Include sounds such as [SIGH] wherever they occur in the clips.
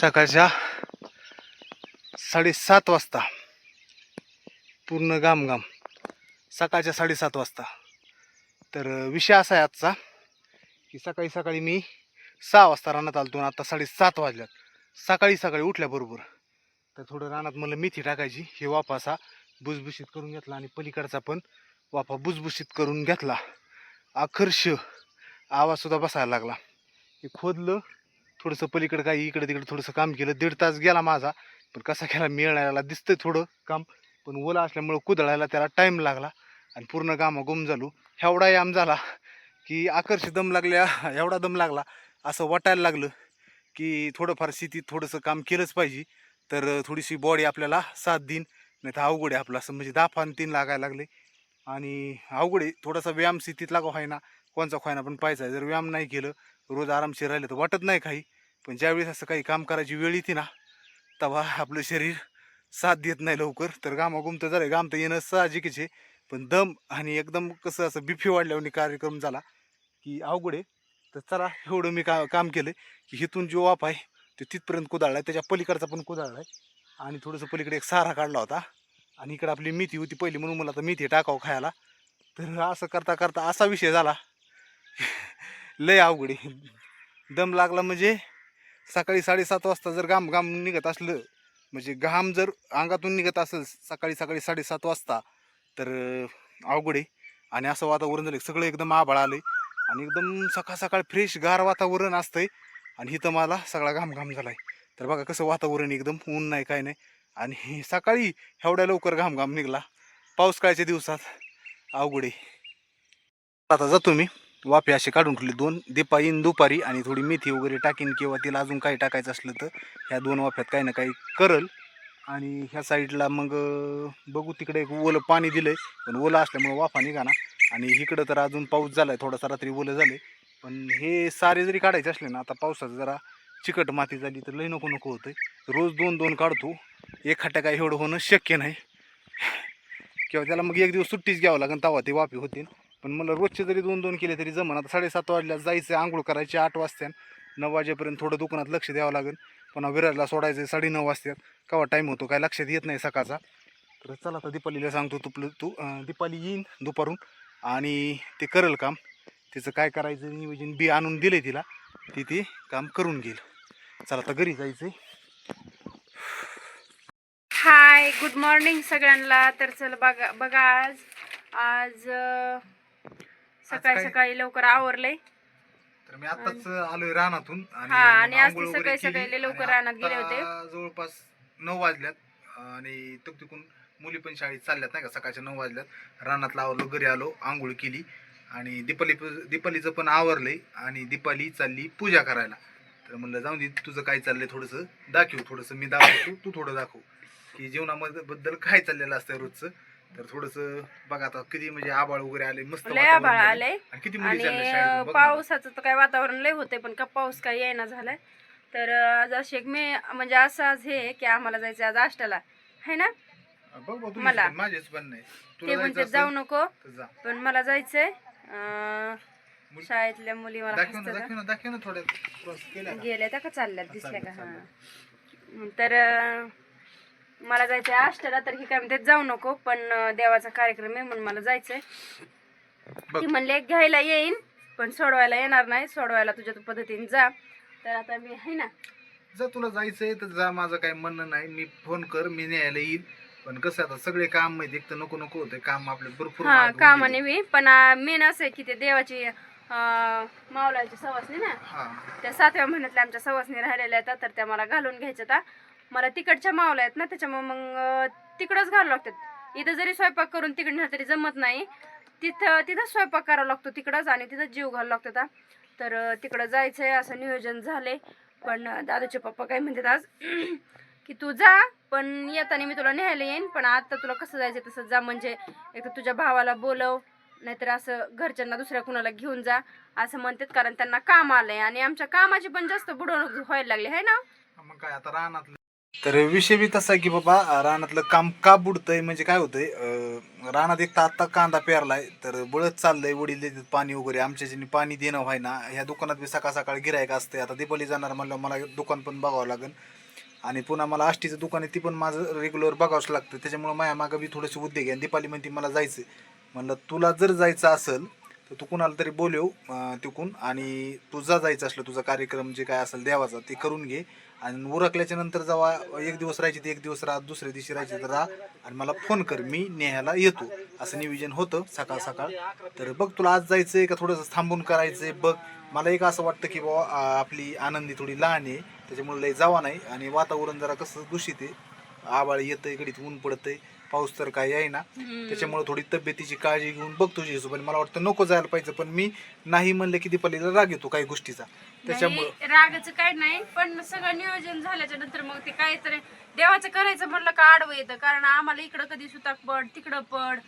सकाळच्या साडेसात वाजता. पूर्ण गामगाम. सकाळच्या साडेसात वाजता. तर विषय असा आहे आजचा की सकाळी सकाळी मी सहा वाजता रानात आलतो आता साडेसात वाजल्यात. सकाळी सकाळी उठल्याबरोबर. तर थोडं रानात मला मेथी टाकायची हे वाफा भुसभुशीत करून घेतला आणि पलीकडचा पण वाफा भुसभुशीत करून घेतला. आकर्ष आवाजसुद्धा बसायला लागला. हे खोदलं थोडंसं पलीकडं काही इकडे तिकडे थोडंसं काम केलं. दीड तास गेला माझा. पण कसा केला मिळायला दिसतंय थोडं काम. पण ओला असल्यामुळं कुदळायला त्याला टाईम लागला. आणि पूर्ण कामं गुम झालो. एवढा याम झाला की आकर्षित दम लागल्या. एवढा दम लागला. असं वाटायला लागलं की थोडंफार शेतीत थोडंसं काम केलंच पाहिजे. तर थोडीशी बॉडी आपल्याला साथ देईन. नाही तर अवघड आहे आपलं असं. म्हणजे दहा आणि तीन लागायला लागले. आणि अवघड आहे. थोडासा व्यायाम शेतीत लागा व्हायना कोणचा व्हायना पण पाहिजे आहे. जर व्यायाम नाही केलं रोज आरामशीर राहिलं तर वाटत नाही काही. पण ज्यावेळेस असं काही काम करायची वेळ येते ना तेव्हा आपलं शरीर साथ देत नाही लवकर. तर गामा गुमतं झालं गाम तर येणं साहजिकच आहे. पण दम आणि एकदम कसं असं बिफी वाढल्यावर कार्यक्रम झाला की अवघड आहे. तर चला एवढं मी का काम केलं की हिथून जो वाप आहे ते तिथपर्यंत कुदाळला आहे त्याच्या पलीकडचा पण कुदाळला आहे आणि थोडंसं पलीकडे एक सारा काढला होता. आणि इकडे आपली मेथी होती पहिली म्हणून मला तर मेथी टाकावं खायला. तर असं करता करता असा विषय झाला. लय अवघड आहे. दम लागला म्हणजे सकाळी साडेसात वाजता जर घाम घाम निघत असलं म्हणजे घाम जर अंगातून निघत असेल सकाळी सकाळी साडेसात वाजता तर अवघड आहे. आणि असं वातावरण झालं सगळं एकदम आभाळ आलंय. आणि एकदम सकाळ सकाळ फ्रेश गार वातावरण असतंय. आणि इथं मला सगळा घाम घाम आहे तर बघा कसं वातावरण एकदम ऊन नाही काय नाही. आणि सकाळी एवढ्या लवकर घाम घाम निघला. पाऊस काळच्या दिवसात अवघड आहे. आता जातो मी. वाफे असे काढून ठेवले. दोन दिपा येईन दुपारी आणि थोडी मेथी वगैरे टाकीन किंवा तिला अजून काही टाकायचं असलं तर ह्या दोन वाफ्यात काही ना काही करल. आणि ह्या साईडला मग बघू तिकडे एक ओलं पाणी दिलंय पण ओलं असल्यामुळं वाफा निघाना. आणि इकडं तर अजून पाऊस झाला आहे थोडासा रात्री ओलं झाले पण हे सारे जरी काढायचे असले ना आता पावसाचं जरा चिकट माती झाली तर लई नको नको होतं रोज दोन दोन काढतो एखाद्या काय एवढं होणं शक्य नाही. किंवा त्याला मग एक दिवस सुट्टीच घ्यावं लागेल तेव्हा ते वाफे होतील. पण मला रोजचे जरी दोन दोन केले तरी जमन. आता साडेसात वाजल्या जायचं आंघोळ करायची आठ वाजत्यान नऊ वाजेपर्यंत थोडं दुकानात लक्ष द्यावं लागेल. पुन्हा विरारला सोडायचं साडे नऊ वाजतात केव्हा टाईम होतो काय लक्षात येत नाही सकाळचा. तर चला आता दीपालीला सांगतो तुपलं तू दीपाली येईन दुपारून. आणि ते करेल काम. तिचं काय करायचं नियोजन बी आणून दिले तिला. ती ते काम करून घेईल. चला आता घरी जायचंय. हाय गुड मॉर्निंग सगळ्यांना. तर चल बघा बघा आज. आज सकाळी काय? सकाळी लवकर आवरलंय तर मी आताच आलोय रानातून हा, आणि मग आज आंघोळ ती वगैरे सकाळी केली. सकाळी लवकर आणि रानात गेले आता होते. जवळपास नऊ वाजल्यात. आणि तक तिकून मुली पण शाळेत चालल्यात नाही का? सकाळच्या नऊ वाजल्यात. रानातला आवरलो घरी आलो आंघोळ केली. आणि दीपाली दीपालीचं पण आवरलंय. आणि दीपाली चालली पूजा करायला. तर म्हणलं जाऊन दे तुझं काय चाललंय थोडंसं दाखव थोडंसं मी दाखवतो तू थोडं दाखव. की जीवनामध्ये बद्दल काय चाललेलं असतं रोजचं? तर थोडंसं बघा आता किती म्हणजे आबाळ वगैरे आले मस्त लय वातावरण आभाळ झालंय. आलंय. आणि किती मुली आणि चालल्या बघ ना. पावसाचं तर काय वातावरण लय होते पण का पाऊस काही येईना झालाय. तर अं, आज अशी एक मे म्हणजे असं आज हे आहे की आम्हाला जायचं आज आष्टाला. है ना? बघ बघ तुझीच मला. पण, माझीच पण नाही. ते तुला म्हणते जायचं जाऊ असेल नको. तर जा. पण मला जायचंय अं, मुली- शाळेतल्या मुली मला दाखव ना हसतात. दाखव ना दाखव ना थोड्या क्रॉस केल्या का? गेल्या त्या का चालल्यात हा, दिसल्या का? चालल्या, तर अं, मला जायचंय आष्टाला तर ही काय म्हणते जाऊ नको पण देवाचा कार्यक्रम आहे म्हणून मला जायचंय. ती म्हणले घ्यायला येईन पण सोडवायला येणार नाही सोडवायला तुझ्या तू पद्धतीने जा. तर आता मी आहे ना? जर तुला जायचंय तर जा माझं काही म्हणणं नाही. मी फोन कर मी न्यायला येईल पण कसं आता सगळे काम माहिती एक तर नको नको होते काम आपले भरपूर हा महाग होऊन कामाने गेले. मी पण मेन असं आहे की ते देवाची अं, मावलाची सवासनी ना? हा. त्या सातव्या महिन्यातल्या आमच्या सवासनी राहिलेल्या आहेत तर त्या मला घालून घ्यायच्या आता मला तिकडच्या मावल्या आहेत ना त्याच्यामुळे मग तिकडंच घालावं लागतात इथं जरी स्वयंपाक करून तिकडे तरी जमत नाही. तिथं तिथं स्वयंपाक करावा लागतो तिकडंच आणि तिथं जीव घालावं लागतो आता. तर तिकडं जायचं आहे असं नियोजन झाले पण दादाचे पप्पा काय म्हणतात आज? [CLEARS THROAT] की तू जा पण येताना मी तुला न्यायला येईन. पण आता तुला कसं जायचं तसं जा म्हणजे एक तर तुझ्या भावाला बोलव नाहीतर असं घरच्यांना दुसऱ्या कुणाला घेऊन जा असं म्हणतात. कारण त्यांना काम आलंय आणि आमच्या कामाची पण जास्त बुडवणूक व्हायला लागली आहे ना? मग काय आता राहणार तर विषय बी तसा आहे की बाबा रानातलं काम का बुडतंय? म्हणजे काय होतंय अं, रानात एक तर आत्ता कांदा पेरलाय तर बळत चाललंय वडील देतात पाणी वगैरे आमच्या ज्यांनी पाणी देणं व्हाय ना ह्या दुकानात बी सकाळ सकाळ गिरायक असते आता दिपाली जाणार म्हणलं मला दुकान पण बघावं लागेल आणि पुन्हा मला आष्टीचं दुकान आहे ती पण माझं रेग्युलर बघावंच लागतं. त्याच्यामुळे माझ्या मागं बी थोडेसे उद्योग आहे. आणि म्हणते मला जायचं म्हणलं तुला जर जायचं असेल तर तू कुणाला तरी बोलव तिकून. आणि तुझा जायचं असलं तुझा कार्यक्रम जे काय असेल देवाचा ते करून घे. आणि उरकल्याच्या नंतर जेव्हा एक दिवस राहायची ते एक दिवस राहा दुसऱ्या दिवशी राहायची तर राहा. आणि मला फोन कर मी नेहायला येतो. असं नियोजन होतं सकाळ सकाळ. तर बघ तुला आज जायचंय का थोडंसं थांबून करायचंय बघ. मला एक असं वाटतं की बाबा आपली आनंदी थोडी लहान आहे त्याच्यामुळे लय जावा नाही. आणि वातावरण जरा कसं दूषित आहे. आबाळ येतंय घडीत ऊन पडतंय. पाऊस तर काही आहे ना. त्याच्यामुळे थोडी तब्येतीची काळजी घेऊन बघ तुझ्या हिशोबाने मला वाटतं नको जायला पाहिजे पण मी नाही म्हणलं की दीपालीला राग येतो काही गोष्टीचा. त्याच्यामुळं रागाचं काय नाही पण सगळं नियोजन झाल्याच्यानंतर मग ते काहीतरी देवाचं करायचं म्हणलं का आडवं येतं. कारण आम्हाला इकडं कधी सुताक पड तिकडं पड.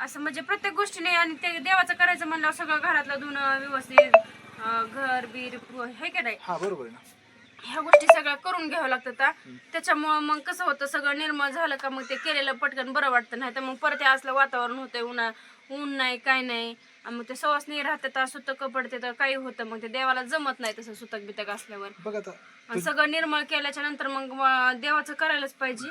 असं म्हणजे प्रत्येक गोष्टीने आणि ते देवाचं करायचं म्हणल्यावर सगळं घरातलं धुणं व्यवस्थित घर बीर हे का नाही? हा बरोबर ना. ह्या गोष्टी सगळ्या करून घ्याव्या लागतात. त्याच्यामुळं मग कसं होतं सगळं निर्मळ झालं का मग ते केलेलं पटकन बरं वाटतं. नाही तर मग परत हे असलं वातावरण होतंय उन्हा ऊन नाही काय नाही. मग ते सवासनी राहतात सुतक पडते तर काही होतं. मग ते देवाला जमत नाही तसं सुतक बितक असल्यावर. सगळं निर्मळ केल्याच्यानंतर मग देवाचं करायलाच पाहिजे.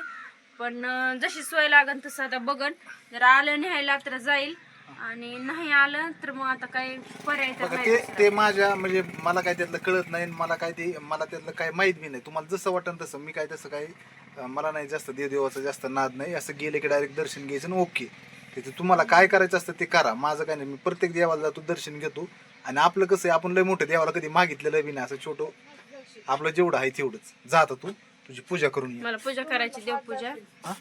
पण जशी सोय लागन तसं आता बघन. जर आलं न्यायला तर जाईल. आणि नाही आलं तर मग आता काही पर्याय तर बघा नाही ते दुसरा. ते माझ्या म्हणजे मला काय त्यातलं कळत नाही आणि मला काय ते मला त्यातलं काय माहीत बी नाही. तुम्हाला जसं वाटन तसं. मी काय तसं काय अं, मला नाही जास्त देवदेवाचं जास्त नाद नाही. असं गेले की डायरेक्ट दर्शन घ्यायचं आणि ओके त्याचं तुम्हाला काय करायचं असतं ते करा. माझं काय नाही. मी प्रत्येक देवाला जातो दर्शन घेतो. आणि आपलं कसं आहे आपण लय मोठं देवाला कधी मागितलेलं बी नाही. असं छोटं आपलं जेवढं आहे तेवढंच. जा आता तू. तुझी पूजा करून ये. मला पूजा करायची देवपूजा हा?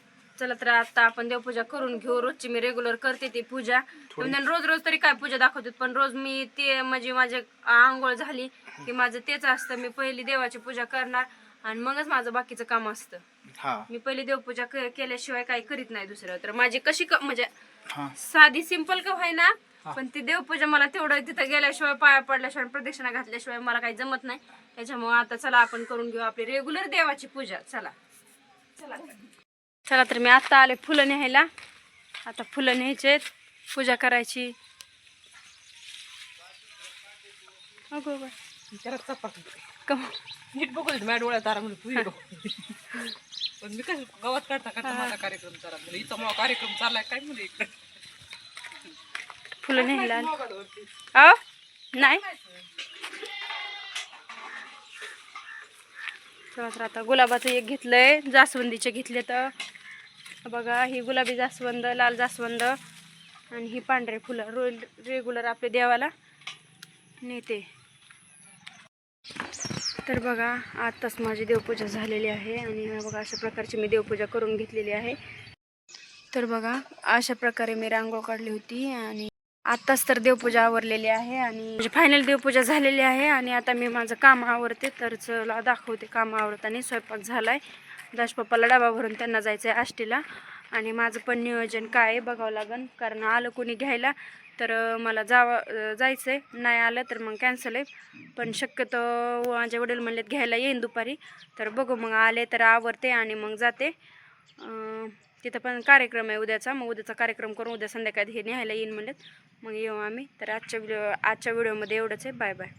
चला तर आता आपण देवपूजा करून घेऊ. रोजची मी रेग्युलर करते ती पूजा. म्हणजे रोज रोज तरी काय पूजा दाखवते पण रोज मी ते म्हणजे माझे आंघोळ झाली की माझं तेच असतं. मी पहिली देवाची पूजा करणार आणि मगच माझं बाकीचं काम असतं. हा. मी पहिली देवपूजा केल्याशिवाय काही करीत नाही दुसरं. तर माझी कशी म्हणजे हा. साधी सिंपल का व्हायना पण ती देवपूजा मला तेवढं तिथं गेल्याशिवाय पाया पडल्याशिवाय प्रदक्षिणा घातल्याशिवाय मला काही जमत नाही. त्याच्यामुळे आता चला आपण करून घेऊ आपली रेग्युलर देवाची पूजा. चला. चला. चला तर मी आता आले फुलं न्यायला. आता फुलं न्यायचे पूजा करायची. अगो बाई. कम- नीट बघू माझ्या डोळ्यात आरा म्हणजे पण मी कसं गावात काढता काढता माझा कार्यक्रम चालला. म्हणजे इथं मग कार्यक्रम चाललाय काय म्हणजे इकडे? फुलं न्यायला. अहो नाही. चला तर आता गुलाबाचं एक घेतलंय. जास्वंदीचे घेतले तर बघा ही गुलाबी जास्वंद लाल जास्वंद आणि ही पांढरे फुलं. रो रेग्युलर आपल्या देवाला नेते. तर बघा आत्ताच माझी देवपूजा झालेली आहे आणि बघा अशा प्रकारची मी देवपूजा करून घेतलेली आहे. तर बघा अशा प्रकारे मी रांगोळ काढली होती आणि आत्ताच तर देवपूजा आवरलेली आहे आणि म्हणजे फायनल देवपूजा झालेली आहे आणि आता मी माझं काम आवरते तर चला दाखवते काम आवरताना स्वयंपाक झाला आहे पप्पाला डबा भरून त्यांना जायचं आहे आष्टीला. आणि माझं पण नियोजन काय आहे बघावं लागेल कारण आलं कोणी घ्यायला तर मला जावं जायचं आहे नाही आलं तर मग कॅन्सल आहे. पण शक्यतो माझे वडील म्हणलेत घ्यायला येईन दुपारी. तर बघू मग आले तर आवरते आणि मग जाते. तिथं पण कार्यक्रम आहे उद्याचा. मग उद्याचा कार्यक्रम करून उद्या संध्याकाळी हे न्यायला येईन म्हणलेत. मग येऊ आम्ही. तर आजच्या व्हिडिओ आजच्या व्हिडिओमध्ये एवढंच आहे. Bye bye.